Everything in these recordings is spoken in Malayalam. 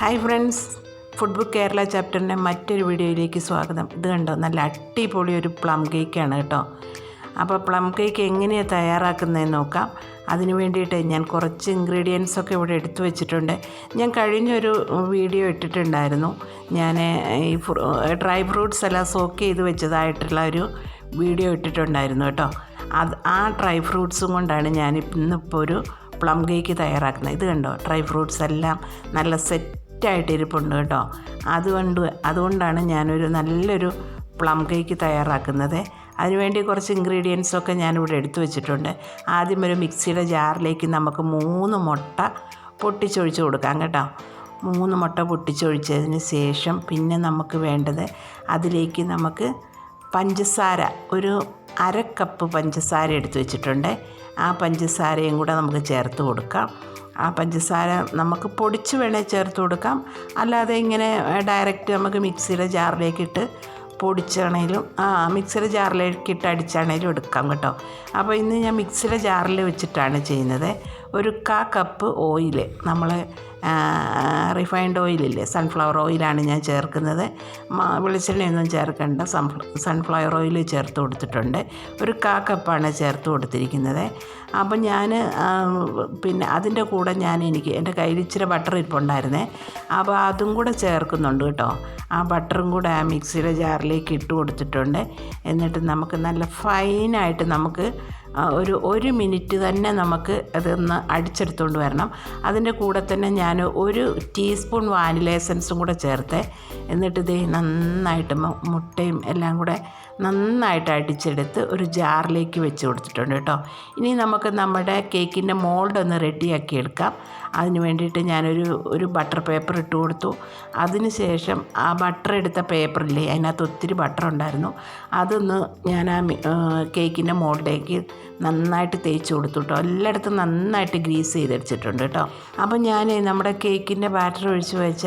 Hi friends. Food book Kerala ചാപ്റ്ററിന്റെ മറ്റൊരു വീഡിയോയിലേക്ക് സ്വാഗതം. ഇത് കണ്ടോ? നല്ല അടിപൊളി ഒരു പ്ലം കേക്കാണ് കേട്ടോ. അപ്പോൾ പ്ലം കേക്ക് എങ്ങനെയാണ് തയ്യാറാക്കുന്നതെന്ന് നോക്കാം. അതിന് വേണ്ടിയിട്ട് ഞാൻ കുറച്ച് ഇൻഗ്രീഡിയൻസ് ഒക്കെ ഇവിടെ എടുത്തു വെച്ചിട്ടുണ്ട്. ഞാൻ കഴിഞ്ഞൊരു വീഡിയോ ഇട്ടിട്ടുണ്ടായിരുന്നു. ഞാൻ ഈ ഡ്രൈ ഫ്രൂട്ട്സ് എല്ലാം സോക്ക് ചെയ്ത് വെച്ചതായിട്ടുള്ള ഒരു വീഡിയോ ഇട്ടിട്ടുണ്ടായിരുന്നു കേട്ടോ. അത് ആ ഡ്രൈ ഫ്രൂട്ട്സും കൊണ്ടാണ് ഞാൻ ഇന്നിപ്പോൾ ഒരു പ്ലം കേക്ക് തയ്യാറാക്കുന്നത്. ഇത് കണ്ടോ? ഡ്രൈ ഫ്രൂട്ട്സ് എല്ലാം നല്ല സെറ്റായിട്ട് ഇരിപ്പുണ്ട് കേട്ടോ. അതുകൊണ്ട് അതുകൊണ്ടാണ് ഞാനൊരു നല്ലൊരു പ്ലം കേക്ക് തയ്യാറാക്കുന്നത്. അതിനുവേണ്ടി കുറച്ച് ഇൻഗ്രീഡിയൻസൊക്കെ ഞാനിവിടെ എടുത്തു വെച്ചിട്ടുണ്ട്. ആദ്യം ഒരു മിക്സിയുടെ ജാറിലേക്ക് നമുക്ക് മൂന്ന് മുട്ട പൊട്ടിച്ചൊഴിച്ച് കൊടുക്കാം കേട്ടോ. മൂന്ന് മുട്ട പൊട്ടിച്ചൊഴിച്ചതിന് ശേഷം പിന്നെ നമുക്ക് വേണ്ടത് അതിലേക്ക് നമുക്ക് പഞ്ചസാര ഒരു അര കപ്പ് പഞ്ചസാര എടുത്തു വെച്ചിട്ടുണ്ട്. ആ പഞ്ചസാരയും കൂടെ നമുക്ക് ചേർത്ത് കൊടുക്കാം. ആ പഞ്ചസാര നമുക്ക് പൊടിച്ച് വേണേൽ ചേർത്ത് കൊടുക്കാം. അല്ലാതെ ഇങ്ങനെ ഡയറക്റ്റ് നമുക്ക് മിക്സിയുടെ ജാറിലേക്ക് ഇട്ട് പൊടിച്ചാണേലും ആ മിക്സിയുടെ ജാറിലേക്ക് ഇട്ട് അടിച്ചാണേലും എടുക്കാം കേട്ടോ. അപ്പോൾ ഇന്ന് ഞാൻ മിക്സിയുടെ ജാറിൽ വെച്ചിട്ടാണ് ചെയ്യുന്നത്. ഒരു കാ കപ്പ് ഓയിൽ നമ്മൾ റിഫൈൻഡ് ഓയിലില്ലേ സൺഫ്ലവർ ഓയിലാണ് ഞാൻ ചേർക്കുന്നത്. വെളിച്ചെണ്ണയൊന്നും ചേർക്കേണ്ട. സൺഫ്ലവർ ഓയിൽ ചേർത്ത് കൊടുത്തിട്ടുണ്ട്. ഒരു കാ കപ്പാണ് ചേർത്ത് കൊടുത്തിരിക്കുന്നത്. അപ്പം ഞാൻ പിന്നെ അതിന്റെ കൂടെ ഞാൻ എനിക്ക് എന്റെ കയ്യിൽ ഇച്ചിരി ബട്ടർ ഇരിപ്പുണ്ടായിരുന്നേ അപ്പോൾ അതും കൂടെ ചേർക്കുന്നുണ്ട് കേട്ടോ. ആ ബട്ടറും കൂടെ ആ മിക്സിയുടെ ജാറിലേക്ക് ഇട്ട് കൊടുത്തിട്ടുണ്ട്. എന്നിട്ട് നമുക്ക് നല്ല ഫൈനായിട്ട് നമുക്ക് ഒരു ഒരു മിനിറ്റ് തന്നെ നമുക്ക് അതൊന്ന് അടിച്ചെടുത്തുകൊണ്ട് വരണം. അതിന്റെ കൂടെ തന്നെ ഞാൻ ഒരു ടീസ്പൂൺ വാനില എസൻസും കൂടെ ചേർത്ത് എന്നിട്ട് ഇത് നന്നായിട്ട് മുട്ടയും എല്ലാം കൂടെ നന്നായിട്ട് അടിച്ചെടുത്ത് ഒരു ജാറിലേക്ക് വെച്ച് കൊടുത്തിട്ടുണ്ട് കേട്ടോ. ഇനി നമുക്ക് നമ്മുടെ കേക്കിന്റെ മോൾഡ് ഒന്ന് റെഡിയാക്കി എടുക്കാം. അതിന് വേണ്ടിയിട്ട് ഞാനൊരു ഒരു ബട്ടർ പേപ്പർ ഇട്ട് കൊടുത്തു. അതിന് ശേഷം ആ ബട്ടർ എടുത്ത പേപ്പറില്ലേ അതിനകത്ത് ഒത്തിരി ബട്ടർ ഉണ്ടായിരുന്നു. അതൊന്ന് ഞാൻ ആ കേക്കിന്റെ മോൾഡിലേക്ക് നന്നായിട്ട് തേച്ച് കൊടുത്തു കേട്ടോ. എല്ലായിടത്തും നന്നായിട്ട് ഗ്രീസ് ചെയ്തടിച്ചിട്ടുണ്ട് കേട്ടോ. അപ്പം ഞാൻ നമ്മുടെ കേക്കിന്റെ ബാറ്റർ ഒഴിച്ച് വെച്ച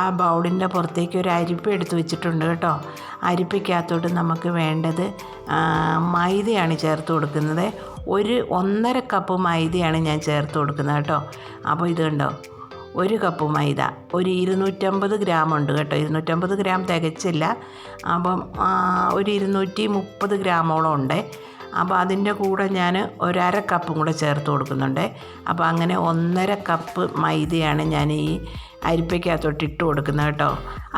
ആ ബൗളിന്റെ പുറത്തേക്ക് ഒരു അരിപ്പ് എടുത്ത് വെച്ചിട്ടുണ്ട് കേട്ടോ. അരിപ്പയ്ക്കകത്തോട്ട് നമുക്ക് വേണ്ടത് മൈദയാണ് ചേർത്ത് കൊടുക്കുന്നത്. ഒരു ഒന്നര കപ്പ് മൈദയാണ് ഞാൻ ചേർത്ത് കൊടുക്കുന്നത് കേട്ടോ. അപ്പോൾ ഇത് കണ്ടോ ഒരു കപ്പ് മൈദ. ഒരു ഇരുന്നൂറ്റമ്പത് ഗ്രാം ഉണ്ട് കേട്ടോ. ഇരുന്നൂറ്റമ്പത് ഗ്രാം തികച്ചില്ല. അപ്പം ഒരു ഇരുന്നൂറ്റി മുപ്പത് ഗ്രാമോളം ഉണ്ട്. അപ്പോൾ അതിന്റെ കൂടെ ഞാൻ ഒരര കപ്പും കൂടെ ചേർത്ത് കൊടുക്കുന്നുണ്ട്. അപ്പോൾ അങ്ങനെ ഒന്നര കപ്പ് മൈദയാണ് ഞാൻ ഈ അരിപ്പയ്ക്കകത്തോട്ട് ഇട്ട് കൊടുക്കുന്നത് കേട്ടോ.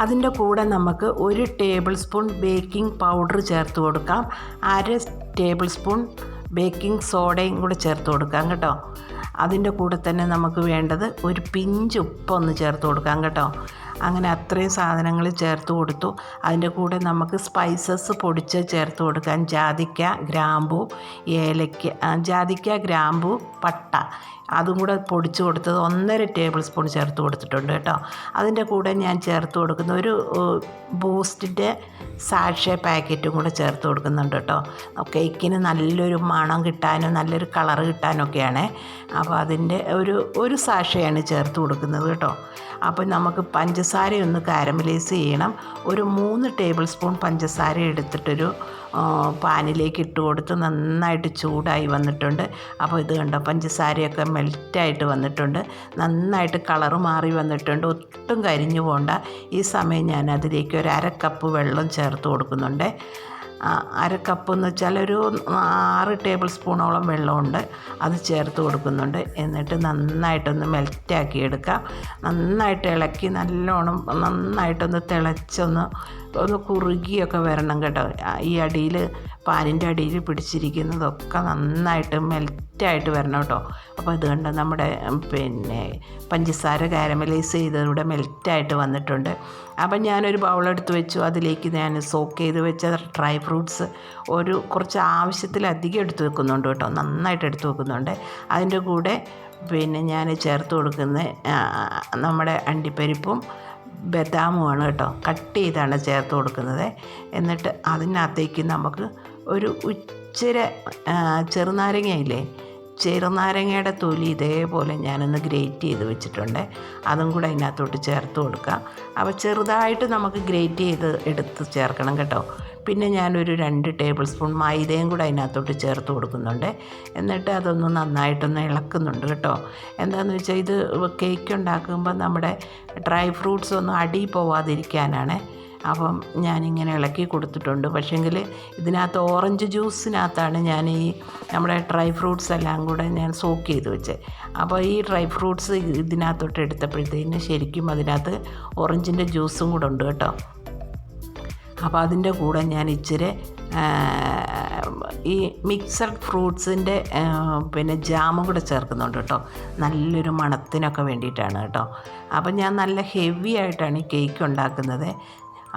അതിന്റെ കൂടെ നമുക്ക് ഒരു ടേബിൾ സ്പൂൺ ബേക്കിംഗ് പൗഡർ ചേർത്ത് കൊടുക്കാം. അര ടേബിൾ സ്പൂൺ ബേക്കിംഗ് സോഡയും കൂടെ ചേർത്ത് കൊടുക്കാം കേട്ടോ. അതിന്റെ കൂടെ തന്നെ നമുക്ക് വേണ്ടത് ഒരു പിഞ്ച് ഉപ്പൊന്ന് ചേർത്ത് കൊടുക്കാം കേട്ടോ. അങ്ങനെ അത്രയും സാധനങ്ങൾ ചേർത്ത് കൊടുത്തു. അതിന്റെ കൂടെ നമുക്ക് സ്പൈസസ് പൊടിച്ച് ചേർത്ത് കൊടുക്കാൻ ജാതിക്ക ഗ്രാമ്പു ഏലയ്ക്ക ജാതിക്ക ഗ്രാമ്പു പട്ട. അതും കൂടെ പൊടിച്ച് കൊടുത്തത് ഒന്നര ടേബിൾ സ്പൂൺ ചേർത്ത് കൊടുത്തിട്ടുണ്ട് കേട്ടോ. അതിന്റെ കൂടെ ഞാൻ ചേർത്ത് കൊടുക്കുന്ന ഒരു ബൂസ്റ്റിന്റെ സാക്ഷ പാക്കറ്റും കൂടെ ചേർത്ത് കൊടുക്കുന്നുണ്ട് കേട്ടോ. കേക്കിന് നല്ലൊരു മണം കിട്ടാനും നല്ലൊരു കളർ കിട്ടാനൊക്കെയാണ്. അപ്പോൾ അതിന്റെ ഒരു ഒരു സാക്ഷയാണ് ചേർത്ത് കൊടുക്കുന്നത് കേട്ടോ. അപ്പോൾ നമുക്ക് പഞ്ചസാര ഒന്ന് കാരമലൈസ് ചെയ്യണം. ഒരു മൂന്ന് ടേബിൾ സ്പൂൺ പഞ്ചസാര എടുത്തിട്ടൊരു പാനിലേക്ക് ഇട്ട് കൊടുത്ത് നന്നായിട്ട് ചൂടായി വന്നിട്ടുണ്ട്. അപ്പോൾ ഇത് കണ്ടോ പഞ്ചസാരയൊക്കെ മെൽറ്റായിട്ട് വന്നിട്ടുണ്ട്. നന്നായിട്ട് കളറ് മാറി വന്നിട്ടുണ്ട്. ഒട്ടും കരിഞ്ഞു പോകണ്ട ഈ സമയം ഞാൻ അതിലേക്ക് ഒരു അര കപ്പ് വെള്ളം ചേർത്ത് കൊടുക്കുന്നുണ്ട്. അര കപ്പ് എന്ന് വെച്ചാൽ ഒരു ആറ് ടേബിൾ സ്പൂണോളം വെള്ളമുണ്ട്. അത് ചേർത്ത് കൊടുക്കുന്നുണ്ട്. എന്നിട്ട് നന്നായിട്ടൊന്ന് മെൽറ്റാക്കി എടുക്കാം നന്നായിട്ട് ഇളക്കി നല്ലോണം നന്നായിട്ടൊന്ന് തിളച്ചൊന്ന് ഒന്ന് കുറുകിയൊക്കെ വരണം കേട്ടോ. ഈ അടിയിൽ പാനിന്റെ അടിയിൽ പിടിച്ചിരിക്കുന്നതൊക്കെ നന്നായിട്ട് മെൽറ്റായിട്ട് വരണം കേട്ടോ. അപ്പോൾ അതുകൊണ്ട് കണ്ട് നമ്മുടെ പിന്നെ പഞ്ചസാര കാരമലൈസ് ചെയ്തതിലൂടെ മെൽറ്റായിട്ട് വന്നിട്ടുണ്ട്. അപ്പം ഞാനൊരു ബൗളെടുത്ത് വെച്ചു. അതിലേക്ക് ഞാൻ സോക്ക് ചെയ്ത് വെച്ച ഡ്രൈ ഫ്രൂട്ട്സ് ഒരു കുറച്ച് ആവശ്യത്തിലധികം എടുത്ത് വെക്കുന്നുണ്ട് കേട്ടോ. നന്നായിട്ട് എടുത്ത് വെക്കുന്നുണ്ട്. അതിന്റെ കൂടെ പിന്നെ ഞാൻ ചേർത്ത് കൊടുക്കുന്ന നമ്മുടെ അണ്ടിപ്പരിപ്പും ബദാമുമാണ് കേട്ടോ. കട്ട് ചെയ്താണ് ചേർത്ത് കൊടുക്കുന്നത്. എന്നിട്ട് അതിനകത്തേക്ക് നമുക്ക് ഒരു ഉച്ചര ചെറുനാരങ്ങയില്ലേ? ചെറുനാരങ്ങയുടെ തൊലി ഇതേപോലെ ഞാനൊന്ന് ഗ്രേറ്റ് ചെയ്ത് വെച്ചിട്ടുണ്ട്. അതും കൂടെ അതിനകത്തോട്ട് ചേർത്ത് കൊടുക്കുക. അപ്പോൾ ചെറുതായിട്ട് നമുക്ക് ഗ്രേറ്റ് ചെയ്ത് എടുത്ത് ചേർക്കണം കേട്ടോ. പിന്നെ ഞാനൊരു രണ്ട് ടേബിൾ സ്പൂൺ മൈദയും കൂടെ അതിനകത്തോട്ട് ചേർത്ത് കൊടുക്കുന്നുണ്ട്. എന്നിട്ട് അതൊന്ന് നന്നായിട്ടൊന്ന് ഇളക്കുന്നുണ്ട് കേട്ടോ. എന്താണെന്ന് വെച്ചാൽ ഇത് കേക്ക് ഉണ്ടാക്കുമ്പോൾ നമ്മുടെ ഡ്രൈ ഫ്രൂട്ട്സ് ഒന്നും അടി പോവാതിരിക്കാനാണ്. അപ്പം ഞാനിങ്ങനെ ഇളക്കി കൊടുത്തിട്ടുണ്ട്. പക്ഷേങ്കിൽ ഇതിനകത്ത് ഓറഞ്ച് ജ്യൂസിനകത്താണ് ഞാൻ ഈ നമ്മുടെ ഡ്രൈ ഫ്രൂട്ട്സ് എല്ലാം കൂടെ ഞാൻ സോക്ക് ചെയ്ത് വെച്ചത് അപ്പോൾ ഈ ഡ്രൈ ഫ്രൂട്ട്സ് ഇതിനകത്തോട്ട് എടുത്തപ്പോഴത്തേന് ശരിക്കും അതിനകത്ത് ഓറഞ്ചിന്റെ ജ്യൂസും കൂടെ ഉണ്ട് കേട്ടോ. അപ്പോൾ അതിന്റെ കൂടെ ഞാൻ ഇച്ചിരി ഈ മിക്സഡ് ഫ്രൂട്ട്സിന്റെ പിന്നെ ജാമും കൂടെ ചേർക്കുന്നുണ്ട് കേട്ടോ. നല്ലൊരു മണത്തിനൊക്കെ വേണ്ടിയിട്ടാണ് കേട്ടോ. അപ്പം ഞാൻ നല്ല ഹെവി ആയിട്ടാണ് ഈ കേക്ക് ഉണ്ടാക്കുന്നത്.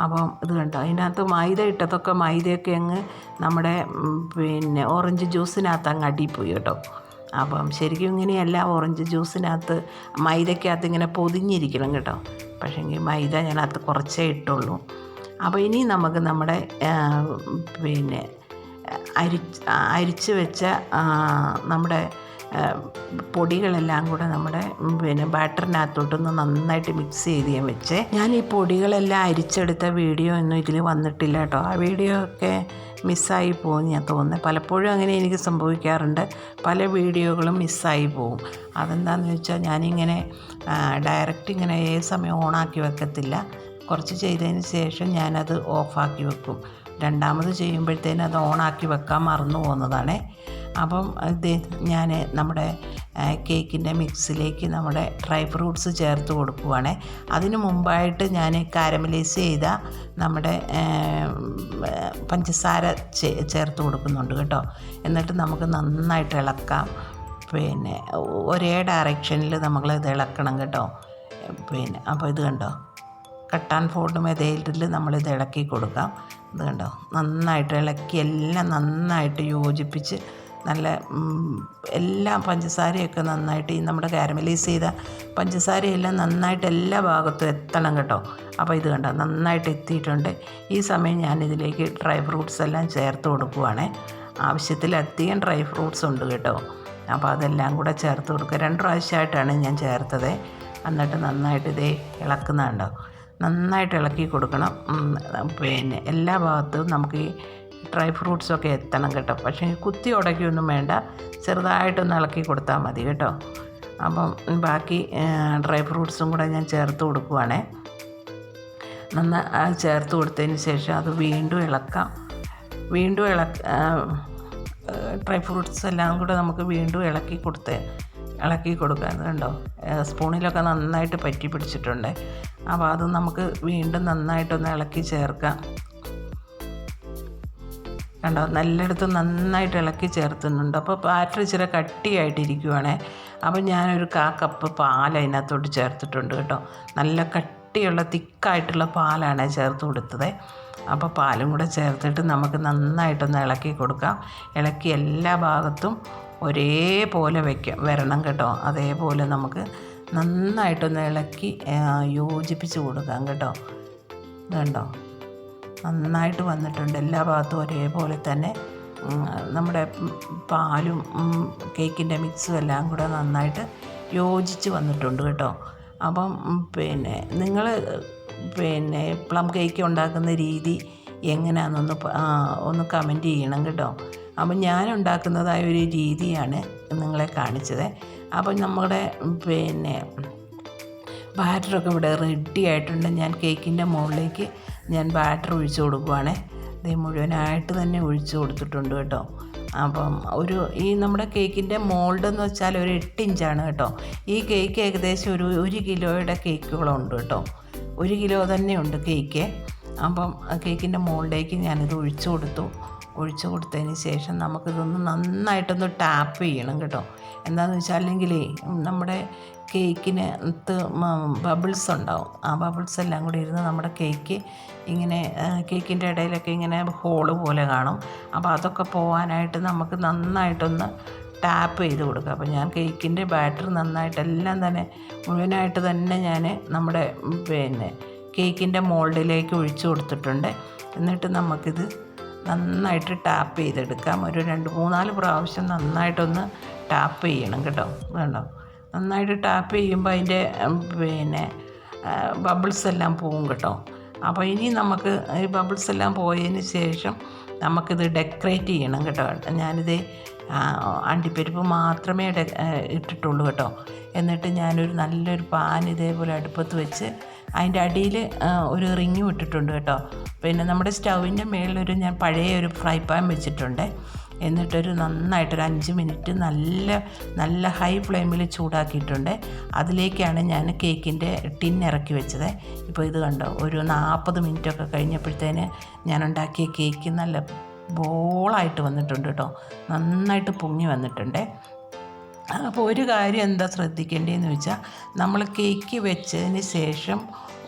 അപ്പം ഇത് കണ്ടോ? അതിനകത്ത് മൈദ ഇട്ടതൊക്കെ മൈദയൊക്കെ അങ്ങ് നമ്മുടെ പിന്നെ ഓറഞ്ച് ജ്യൂസിനകത്ത് അങ്ങ് അടിപ്പോയി കേട്ടോ. അപ്പം ശരിക്കും ഇങ്ങനെയല്ല ഓറഞ്ച് ജ്യൂസിനകത്ത് മൈദയ്ക്കകത്ത് ഇങ്ങനെ പൊതിഞ്ഞിരിക്കണം കേട്ടോ. പക്ഷേങ്കിൽ മൈദ ഞാനകത്ത് കുറച്ചേ ഇട്ടുള്ളൂ. അപ്പോൾ ഇനി നമുക്ക് നമ്മുടെ പിന്നെ അരി അരിച്ച് വെച്ച നമ്മുടെ പൊടികളെല്ലാം കൂടെ നമ്മുടെ പിന്നെ ബാറ്ററിനകത്തോട്ടൊന്ന് നന്നായിട്ട് മിക്സ് ചെയ്ത് ഞാൻ വെച്ചേ. ഞാൻ ഈ പൊടികളെല്ലാം അരിച്ചെടുത്ത വീഡിയോ ഒന്നും ഇതിൽ വന്നിട്ടില്ല കേട്ടോ. ആ വീഡിയോ ഒക്കെ മിസ്സായി പോകും ഞാൻ തോന്നുന്നത് പലപ്പോഴും അങ്ങനെ എനിക്ക് സംഭവിക്കാറുണ്ട്. പല വീഡിയോകളും മിസ്സായി പോകും. അതെന്താണെന്ന് വെച്ചാൽ ഞാനിങ്ങനെ ഡയറക്റ്റ് ഇങ്ങനെ ഏത് സമയം ഓണാക്കി വെക്കത്തില്ല. കുറച്ച് ചെയ്തതിന് ശേഷം ഞാനത് ഓഫാക്കി വെക്കും. രണ്ടാമത് ചെയ്യുമ്പോഴത്തേനും അത് ഓണാക്കി വെക്കാൻ മറന്നു പോകുന്നതാണ്. അപ്പം ഞാൻ നമ്മുടെ കേക്കിന്റെ മിക്സിലേക്ക് നമ്മുടെ ഡ്രൈ ഫ്രൂട്ട്സ് ചേർത്ത് കൊടുക്കുവാണ്. അതിന് മുമ്പായിട്ട് ഞാൻ കാരമലൈസ് ചെയ്ത നമ്മുടെ പഞ്ചസാര ചേർത്ത് കൊടുക്കുന്നുണ്ട് കേട്ടോ. എന്നിട്ട് നമുക്ക് നന്നായിട്ട് ഇളക്കാം. പിന്നെ ഒരേ ഡയറക്ഷനിൽ ഇത് ഇളക്കണം കേട്ടോ. പിന്നെ അപ്പോൾ ഇത് കണ്ടോ? കട്ടാൻ ആൻഡ് ഫോൾഡ് മെതേഡിൽ നമ്മളിത് ഇളക്കി കൊടുക്കാം. ഇത് കണ്ടോ? നന്നായിട്ട് ഇളക്കി എല്ലാം നന്നായിട്ട് യോജിപ്പിച്ച് നല്ല എല്ലാം പഞ്ചസാരയൊക്കെ നന്നായിട്ട് ഈ നമ്മുടെ കാരമലൈസ് ചെയ്ത പഞ്ചസാരയെല്ലാം നന്നായിട്ട് എല്ലാ ഭാഗത്തും എത്തണം കേട്ടോ. അപ്പോൾ ഇത് കണ്ടോ നന്നായിട്ട് എത്തിയിട്ടുണ്ട്. ഈ സമയം ഞാനിതിലേക്ക് ഡ്രൈ ഫ്രൂട്ട്സ് എല്ലാം ചേർത്ത് കൊടുക്കുവാണ്. ആവശ്യത്തിലധികം ഡ്രൈ ഫ്രൂട്ട്സ് ഉണ്ട് കേട്ടോ. അപ്പോൾ അതെല്ലാം കൂടെ ചേർത്ത് കൊടുക്കുക. രണ്ട് പ്രാവശ്യമായിട്ടാണ് ഞാൻ ചേർത്തത്. എന്നിട്ട് നന്നായിട്ട് ഇതേ ഇളക്കുന്നുണ്ടോ. നന്നായിട്ട് ഇളക്കി കൊടുക്കണം. പിന്നെ എല്ലാ ഭാഗത്തും നമുക്ക് ഈ ഡ്രൈ ഫ്രൂട്ട്സൊക്കെ എത്തണം കേട്ടോ. പക്ഷേ കുത്തി ഉടക്കിയൊന്നും വേണ്ട. ചെറുതായിട്ടൊന്ന് ഇളക്കി കൊടുത്താൽ മതി കേട്ടോ. അപ്പം ബാക്കി ഡ്രൈ ഫ്രൂട്ട്സും കൂടെ ഞാൻ ചേർത്ത് കൊടുക്കുവാണേ. നന്നായി ചേർത്ത് കൊടുത്തതിന് ശേഷം അത് വീണ്ടും ഇളക്കാം. വീണ്ടും ഇളക്ക ഡ്രൈ ഫ്രൂട്ട്സ് എല്ലാം കൂടെ നമുക്ക് വീണ്ടും ഇളക്കി കൊടുത്ത് ഇളക്കി കൊടുക്കുക കണ്ടോ? സ്പൂണിലൊക്കെ നന്നായിട്ട് പറ്റി പിടിച്ചിട്ടുണ്ട്. അപ്പോൾ അത് നമുക്ക് വീണ്ടും നന്നായിട്ടൊന്ന് ഇളക്കി ചേർക്കാം. കണ്ടോ? നല്ലിടത്ത് നന്നായിട്ട് ഇളക്കി ചേർത്തുന്നുണ്ട്. അപ്പോൾ ബാറ്റർ ഇച്ചിരി കട്ടിയായിട്ടിരിക്കുവാണേ. അപ്പോൾ ഞാനൊരു കാ കപ്പ് പാൽ അതിനകത്തോട്ട് ചേർത്തിട്ടുണ്ട് കേട്ടോ. നല്ല കട്ടിയുള്ള തിക്കായിട്ടുള്ള പാലാണ് ചേർത്ത് കൊടുത്തത്. അപ്പോൾ പാലും കൂടെ ചേർത്തിട്ട് നമുക്ക് നന്നായിട്ടൊന്ന് ഇളക്കി കൊടുക്കാം. ഇളക്കി എല്ലാ ഭാഗത്തും ഒരേപോലെ വയ്ക്കാം വരണം കേട്ടോ. അതേപോലെ നമുക്ക് നന്നായിട്ടൊന്ന് ഇളക്കി യോജിപ്പിച്ച് കൊടുക്കാം കേട്ടോ. ഇതുണ്ടോ? നന്നായിട്ട് വന്നിട്ടുണ്ട് എല്ലാ ഭാഗത്തും ഒരേപോലെ തന്നെ. നമ്മുടെ പാലും കേക്കിന്റെ മിക്സും എല്ലാം കൂടെ നന്നായിട്ട് യോജിച്ച് വന്നിട്ടുണ്ട് കേട്ടോ. അപ്പം പിന്നെ നിങ്ങൾ പിന്നെ പ്ലം കേക്ക് ഉണ്ടാക്കുന്ന രീതി എങ്ങനെയാണെന്നൊന്ന് ഒന്ന് കമന്റ് ചെയ്യണം കേട്ടോ. അപ്പം ഞാൻ ഉണ്ടാക്കുന്നതായ ഒരു രീതിയാണ് നിങ്ങളെ കാണിച്ചത്. അപ്പം നമ്മുടെ പിന്നെ ബാറ്ററൊക്കെ ഇവിടെ റെഡി ആയിട്ടുണ്ട്. ഞാൻ കേക്കിന്റെ മുകളിലേക്ക് ഞാൻ ബാറ്റർ ഒഴിച്ചു കൊടുക്കുവാണേ. ഇത് മുഴുവനായിട്ട് തന്നെ ഒഴിച്ചു കൊടുത്തിട്ടുണ്ട് കേട്ടോ. അപ്പം ഒരു ഈ നമ്മുടെ കേക്കിന്റെ മോൾഡ് എന്ന് വെച്ചാൽ ഒരു എട്ട് ഇഞ്ചാണ് കേട്ടോ. ഈ കേക്ക് ഏകദേശം ഒരു ഒരു കിലോയുടെ കേക്കുകളുണ്ട് കേട്ടോ. ഒരു കിലോ തന്നെ ഉണ്ട് കേക്ക് അപ്പം കേക്കിന്റെ മോളിലേക്ക് ഞാനിത് ഒഴിച്ചു കൊടുത്തു. ഒഴിച്ചു കൊടുത്തതിന് ശേഷം നമുക്കിതൊന്ന് നന്നായിട്ടൊന്ന് ടാപ്പ് ചെയ്യണം കേട്ടോ. എന്താണെന്ന് വെച്ചാൽ അല്ലെങ്കിൽ നമ്മുടെ കേക്കിന് ബബിൾസ് ഉണ്ടാവും. ആ ബബിൾസ് എല്ലാം കൂടി ഇരുന്ന് നമ്മുടെ കേക്ക് ഇങ്ങനെ കേക്കിന്റെ ഇടയിലൊക്കെ ഇങ്ങനെ ഹോൾ പോലെ കാണും. അപ്പോൾ അതൊക്കെ പോകാനായിട്ട് നമുക്ക് നന്നായിട്ടൊന്ന് ടാപ്പ് ചെയ്ത് കൊടുക്കുക അപ്പോൾ ഞാൻ കേക്കിന്റെ ബാറ്റർ നന്നായിട്ട് എല്ലാം തന്നെ മുഴുവനായിട്ട് തന്നെ ഞാൻ നമ്മുടെ പിന്നെ കേക്കിന്റെ മോൾഡിലേക്ക് ഒഴിച്ചു കൊടുത്തിട്ടുണ്ട്. എന്നിട്ട് നമുക്കിത് നന്നായിട്ട് ടാപ്പ് ചെയ്തെടുക്കാം. ഒരു രണ്ട് മൂന്നാൽ പ്രാവശ്യം നന്നായിട്ടൊന്ന് ടാപ്പ് ചെയ്യണം കേട്ടോ. വേണ്ടോ നന്നായിട്ട് ടാപ്പ് ചെയ്യുമ്പോൾ അതിന്റെ പിന്നെ ബബിൾസ് എല്ലാം പോവും കേട്ടോ. അപ്പോൾ ഇനി നമുക്ക് ഈ ബബിൾസ് എല്ലാം പോയതിന് ശേഷം നമുക്കിത് ഡെക്കറേറ്റ് ചെയ്യണം കേട്ടോ. ഞാനിത് അണ്ടിപ്പരിപ്പ് മാത്രമേ ഇട്ടിട്ടുള്ളൂ കേട്ടോ. എന്നിട്ട് ഞാനൊരു നല്ലൊരു പാൻ ഇതേപോലെ അടുപ്പത്ത് വെച്ച് അതിന്റെ അടിയിൽ ഒരു റിങ്ങും ഇട്ടിട്ടുണ്ട് കേട്ടോ. പിന്നെ നമ്മുടെ സ്റ്റൗവിന്റെ മേളിലൊരു ഞാൻ പഴയ ഒരു ഫ്രൈ പാൻ വെച്ചിട്ടുണ്ട്. എന്നിട്ടൊരു നന്നായിട്ടൊരു അഞ്ച് മിനിറ്റ് നല്ല നല്ല ഹൈ ഫ്ലെയിമിൽ ചൂടാക്കിയിട്ടുണ്ട്. അതിലേക്കാണ് ഞാൻ കേക്കിന്റെ ടിൻ ഇറക്കി വെച്ചത്. ഇപ്പോൾ ഇത് കണ്ടോ? ഒരു നാൽപ്പത് മിനിറ്റൊക്കെ കഴിഞ്ഞപ്പോഴത്തേന് ഞാൻ ഉണ്ടാക്കിയ കേക്ക് നല്ല ബോളായിട്ട് വന്നിട്ടുണ്ട് കേട്ടോ. നന്നായിട്ട് പൊങ്ങി വന്നിട്ടുണ്ട്. അപ്പോൾ ഒരു കാര്യം എന്താ ശ്രദ്ധിക്കേണ്ടതെന്ന് വെച്ചാൽ നമ്മൾ കേക്ക് വെച്ചതിന് ശേഷം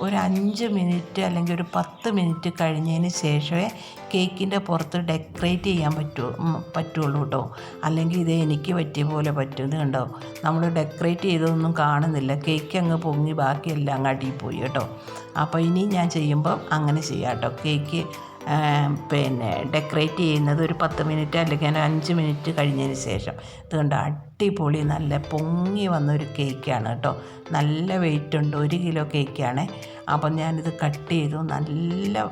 ഒരു അഞ്ച് മിനിറ്റ് അല്ലെങ്കിൽ ഒരു പത്ത് മിനിറ്റ് കഴിഞ്ഞതിന് ശേഷമേ കേക്കിന്റെ പുറത്ത് ഡെക്കറേറ്റ് ചെയ്യാൻ പറ്റൂ പറ്റുള്ളൂ കേട്ടോ. അല്ലെങ്കിൽ ഇത് എനിക്ക് പറ്റിയ പോലെ പറ്റുന്നത് കണ്ടോ? നമ്മൾ ഡെക്കറേറ്റ് ചെയ്തതൊന്നും കാണുന്നില്ല. കേക്ക് അങ്ങ് പൊങ്ങി ബാക്കിയെല്ലാം അങ്ങ് അടിയിൽ പോയി കേട്ടോ. അപ്പോൾ ഇനി ഞാൻ ചെയ്യുമ്പോൾ അങ്ങനെ ചെയ്യാം കേട്ടോ. കേക്ക് പിന്നെ ഡെക്കറേറ്റ് ചെയ്യുന്നത് ഒരു പത്ത് മിനിറ്റ് അല്ലെങ്കിൽ അഞ്ച് മിനിറ്റ് കഴിഞ്ഞതിന് ശേഷം. ഇത് കണ്ട്? അടിപൊളി നല്ല പൊങ്ങി വന്ന ഒരു കേക്കാണ് കേട്ടോ. നല്ല വെയിറ്റ് ഉണ്ട് ഒരു കിലോ കേക്കാണ്. അപ്പം ഞാനിത് കട്ട് ചെയ്തു. നല്ല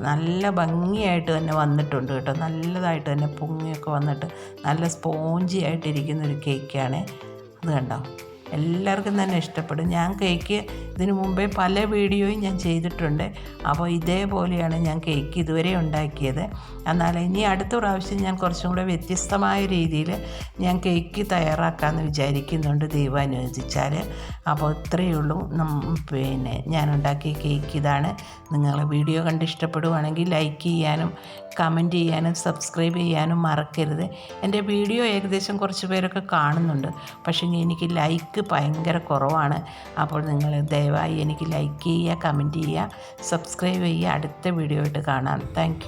നല്ല ഭംഗിയായിട്ട് തന്നെ വന്നിട്ടുണ്ട് കേട്ടോ. നല്ലതായിട്ട് തന്നെ പൊങ്ങിയൊക്കെ വന്നിട്ട് നല്ല സ്പോഞ്ചി ആയിട്ടിരിക്കുന്ന ഒരു കേക്കാണ്. അത് കണ്ടോ? എല്ലാവർക്കും തന്നെ ഇഷ്ടപ്പെടും. ഞാൻ കേക്ക് ഇതിനു മുമ്പേ പല വീഡിയോയും ഞാൻ ചെയ്തിട്ടുണ്ട്. അപ്പോൾ ഇതേപോലെയാണ് ഞാൻ കേക്ക് ഇതുവരെ ഉണ്ടാക്കിയത്. എന്നാൽ ഇനി അടുത്ത പ്രാവശ്യം ഞാൻ കുറച്ചും കൂടെ വ്യത്യസ്തമായ രീതിയിൽ ഞാൻ കേക്ക് തയ്യാറാക്കാമെന്ന് വിചാരിക്കുന്നുണ്ട് ദൈവം അനുവദിച്ചാൽ. അപ്പോൾ ഇത്രയേ ഉള്ളൂ. പിന്നെ ഞാൻ ഉണ്ടാക്കിയ കേക്ക് ഇതാണ്. നിങ്ങൾ വീഡിയോ കണ്ട് ഇഷ്ടപ്പെടുവാണെങ്കിൽ ലൈക്ക് ചെയ്യാനും കമന്റ് ചെയ്യാനും സബ്സ്ക്രൈബ് ചെയ്യാനും മറക്കരുത്. എന്റെ വീഡിയോ ഏകദേശം കുറച്ച് പേരൊക്കെ കാണുന്നുണ്ട്. പക്ഷേ എനിക്ക് ലൈക്ക് ഭയങ്കര കുറവാണ്. അപ്പോൾ നിങ്ങൾ ദയവായി എനിക്ക് ലൈക്ക് ചെയ്യുക കമന്റ് ചെയ്യുക സബ്സ്ക്രൈബ് ചെയ്യുക. അടുത്ത വീഡിയോ ആയിട്ട് കാണാം. താങ്ക്